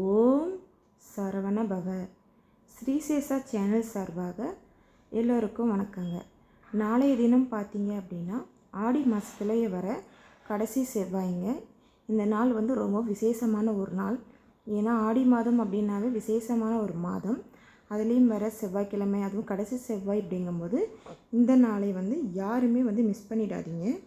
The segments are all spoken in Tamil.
ஓம் சரவண பவ ஸ்ரீசேஷா சேனல் சார்பாக எல்லோருக்கும் வணக்கங்க. நாளைய தினம் பார்த்தீங்க அப்படின்னா ஆடி மாதத்துலேயே வர கடைசி செவ்வாய்ங்க. இந்த நாள் வந்து ரொம்ப விசேஷமான ஒரு நாள். ஏன்னா ஆடி மாதம் அப்படின்னாவே விசேஷமான ஒரு மாதம். அதுலேயும் வர செவ்வாய்க்கிழமை அதுவும் கடைசி செவ்வாய் அப்படிங்கும்போது இந்த நாளை வந்து யாருமே வந்து மிஸ் பண்ணிடாதீங்க.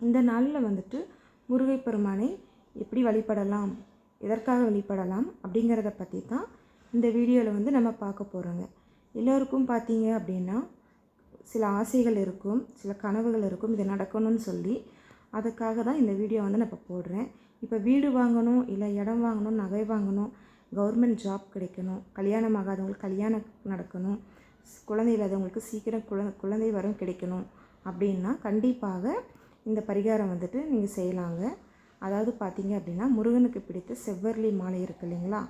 இந்த நாளில் வந்துட்டு முருகைப்பெருமானை எப்படி வழிபடலாம்? எதற்காக வெளிப்படலாம் அப்படிங்கிறத பற்றி தான் இந்த வீடியோவில் வந்து நம்ம பார்க்க போகிறோங்க எல்லோருக்கும் பார்த்தீங்க அப்படின்னா சில ஆசைகள் இருக்கும் சில கனவுகள் இருக்கும் இது நடக்கணும்னு சொல்லி அதுக்காக தான் இந்த வீடியோ வந்து நான் இப்போ போடுறேன். இப்போ வீடு வாங்கணும் இல்லை இடம் வாங்கணும் நகை வாங்கணும் கவர்மெண்ட் ஜாப் கிடைக்கணும் கல்யாணம் ஆகாதவங்களுக்கு கல்யாணம் நடக்கணும் குழந்தை இல்லாதவங்களுக்கு சீக்கிரம் குழந்தை குழந்தை வரம் கிடைக்கணும் அப்படின்னா கண்டிப்பாக இந்த பரிகாரம் வந்துட்டு நீங்கள் செய்யலாங்க. அதாவது பார்த்தீங்க அப்படின்னா முருகனுக்கு பிடித்த செவ்வரளி மாலை இருக்கு இல்லைங்களா?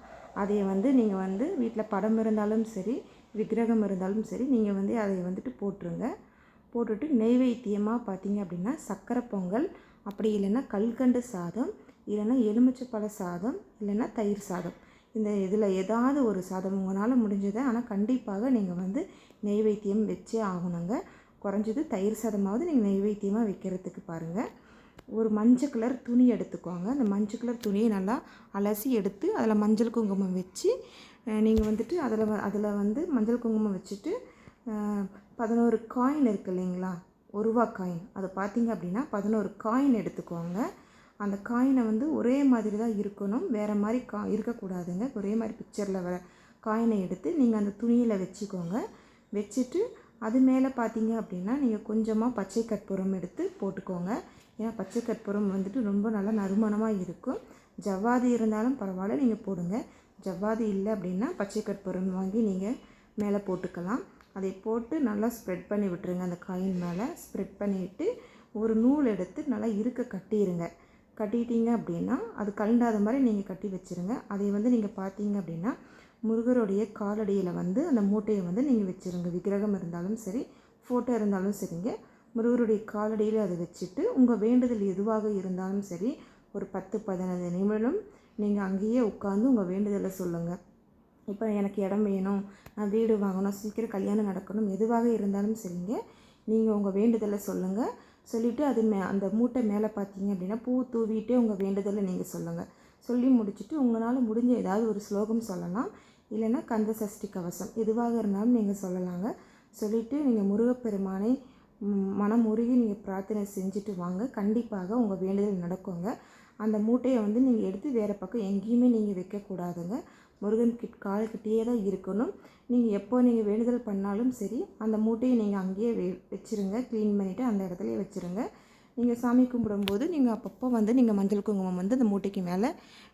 அதை வந்து நீங்கள் வந்து வீட்டில் படம் இருந்தாலும் சரி விக்கிரகம் இருந்தாலும் சரி நீங்கள் வந்து அதை வந்துட்டு போட்டுருங்க. போட்டுட்டு நெய்வேத்தியமாக பார்த்தீங்க அப்படின்னா சக்கரை பொங்கல் அப்படி இல்லைன்னா கல்கண்டு சாதம் இல்லைன்னா எலுமிச்சப்பழ சாதம் இல்லைன்னா தயிர் சாதம். இந்த இதில் ஏதாவது ஒரு சாதம் உங்களால் முடிஞ்சது ஆனால் கண்டிப்பாக நீங்கள் வந்து நெய்வேத்தியம் வச்சே ஆகணுங்க. குறைஞ்சது தயிர் சாதமாவது நீங்கள் நெய்வேத்தியமாக வைக்கிறதுக்கு பாருங்கள் ஒரு மஞ்சள் கலர் துணி எடுத்துக்கோங்க. அந்த மஞ்சள் கலர் துணியை நல்லா அலசி எடுத்து அதில் மஞ்சள் குங்குமம் வச்சு நீங்கள் வந்துட்டு அதில் அதில் வந்து மஞ்சள் குங்குமம் வச்சுட்டு பதினோரு காயின் இருக்குது இல்லைங்களா? ஒரு ரூபா காயின் அதை பார்த்தீங்க அப்படின்னா பதினோரு காயின் எடுத்துக்கோங்க. அந்த காயினை வந்து ஒரே மாதிரி தான் இருக்கணும். வேறு மாதிரி கா இருக்கக்கூடாதுங்க. ஒரே மாதிரி பிக்சரில் வர காயினை எடுத்து நீங்கள் அந்த துணியில் வச்சுக்கோங்க. வச்சுட்டு அது மேலே பார்த்தீங்க அப்படின்னா நீங்கள் கொஞ்சமாக பச்சை கற்பூரம் எடுத்து போட்டுக்கோங்க. ஏன்னா பச்சை கற்பூரம் வந்துட்டு ரொம்ப நல்லா நறுமணமாக இருக்கும். ஜவ்வாதி இருந்தாலும் பரவாயில்ல நீங்கள் போடுங்க. ஜவ்வாதி இல்லை அப்படின்னா பச்சை கற்பூரம் வாங்கி நீங்கள் மேலே போட்டுக்கலாம். அதை போட்டு நல்லா ஸ்ப்ரெட் பண்ணி விட்டுருங்க அந்த காயின் மேலே. ஸ்ப்ரெட் பண்ணிவிட்டு ஒரு நூல் எடுத்து நல்லா இருக்க கட்டிடுங்க கட்டிட்டீங்க அப்படின்னா அது கலண்டாத மாதிரி நீங்கள் கட்டி வச்சுருங்க. அதை வந்து நீங்கள் பார்த்தீங்க அப்படின்னா முருகருடைய காலடியில் வந்து அந்த மூட்டையை வந்து நீங்கள் வச்சுருங்க. விக்கிரகம் இருந்தாலும் சரி ஃபோட்டோ இருந்தாலும் சரிங்க. முருகருடைய காலடியில் அதை வச்சுட்டு உங்கள் வேண்டுதல் எதுவாக இருந்தாலும் சரி ஒரு பத்து பதினஞ்சு நிமிடம் நீங்கள் அங்கேயே உட்காந்து உங்கள் வேண்டுதலை சொல்லுங்கள் இப்போ எனக்கு இடம் வேணும் நான் வீடு வாங்கணும் சீக்கிரம் கல்யாணம் நடக்கணும் எதுவாக இருந்தாலும் சரிங்க நீங்கள் உங்கள் வேண்டுதலை சொல்லுங்கள் சொல்லிவிட்டு அது மே அந்த மூட்டை மேலே பார்த்தீங்க அப்படின்னா பூ தூவிட்டே உங்கள் வேண்டுதலை நீங்கள் சொல்லுங்கள் சொல்லி முடிச்சுட்டு உங்களால் முடிஞ்ச ஏதாவது ஒரு ஸ்லோகம் சொல்லலாம். இல்லைன்னா கந்த சஷ்டி கவசம் எதுவாக இருந்தாலும் நீங்கள் சொல்லலாங்க. சொல்லிவிட்டு நீங்கள் முருகப்பெருமானை மனம் உருகி நீங்கள் பிரார்த்தனை செஞ்சுட்டு வாங்க. கண்டிப்பாக உங்கள் வேண்டுதல் நடக்குங்க. அந்த மூட்டையை வந்து நீங்கள் எடுத்து வேறு பக்கம் எங்கேயுமே நீங்கள் வைக்கக்கூடாதுங்க. முருகன் கிட் கால்கிட்டேயே தான் இருக்கணும். நீங்கள் எப்போ நீங்கள் வேண்டுதல் பண்ணாலும் சரி அந்த மூட்டையை நீங்கள் அங்கேயே வெ வச்சுருங்க. க்ளீன் பண்ணிவிட்டு அந்த இடத்துலையே வச்சுருங்க. நீங்கள் சாமி கும்பிடும்போது நீங்கள் அப்பப்போ வந்து நீங்கள் மஞ்சள் குங்குமம் வந்து அந்த மூட்டைக்கு மேலே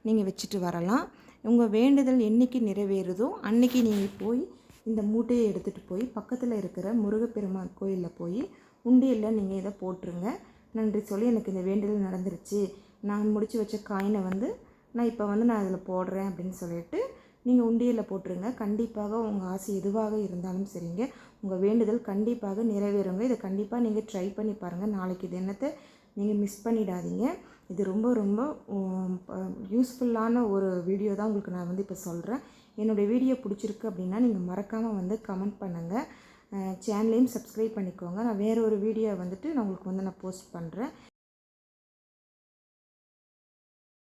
நீங்கள் வச்சுட்டு வரலாம். உங்கள் வேண்டுதல் என்றைக்கு நிறைவேறுதோ அன்றைக்கி நீங்கள் போய் இந்த மூட்டையை எடுத்துகிட்டு போய் பக்கத்தில் இருக்கிற முருகப்பெருமான் கோயிலில் போய் உண்டியலில் நீங்கள் இதை போட்டுருங்க. நன்றி சொல்லி எனக்கு இந்த வேண்டுதல் நடந்துருச்சு. நான் முடித்து வச்ச காயினை வந்து நான் இப்போ வந்து நான் அதில் போடுறேன் அப்படின்னு சொல்லிட்டு நீங்கள் உண்டியலில் போட்டுருங்க. கண்டிப்பாக உங்கள் ஆசை எதுவாக இருந்தாலும் சரிங்க. உங்கள் வேண்டுதல் கண்டிப்பாக நிறைவேறுங்க. இதை கண்டிப்பாக நீங்கள் ட்ரை பண்ணி பாருங்கள் நாளைக்கு இது என்னத்தை நீங்கள் மிஸ் பண்ணிடாதீங்க. இது ரொம்ப ரொம்ப யூஸ்ஃபுல்லான ஒரு வீடியோ தான் உங்களுக்கு நான் வந்து இப்போ சொல்கிறேன் என்னுடைய வீடியோ பிடிச்சிருக்கு அப்படின்னா நீங்கள் மறக்காமல் வந்து கமெண்ட் பண்ணுங்கள் சேனலையும் சப்ஸ்கிரைப் பண்ணிக்கோங்க. நான் வேறு ஒரு வீடியோ வந்துட்டு நான் உங்களுக்கு வந்து நான் போஸ்ட் பண்ணுறேன்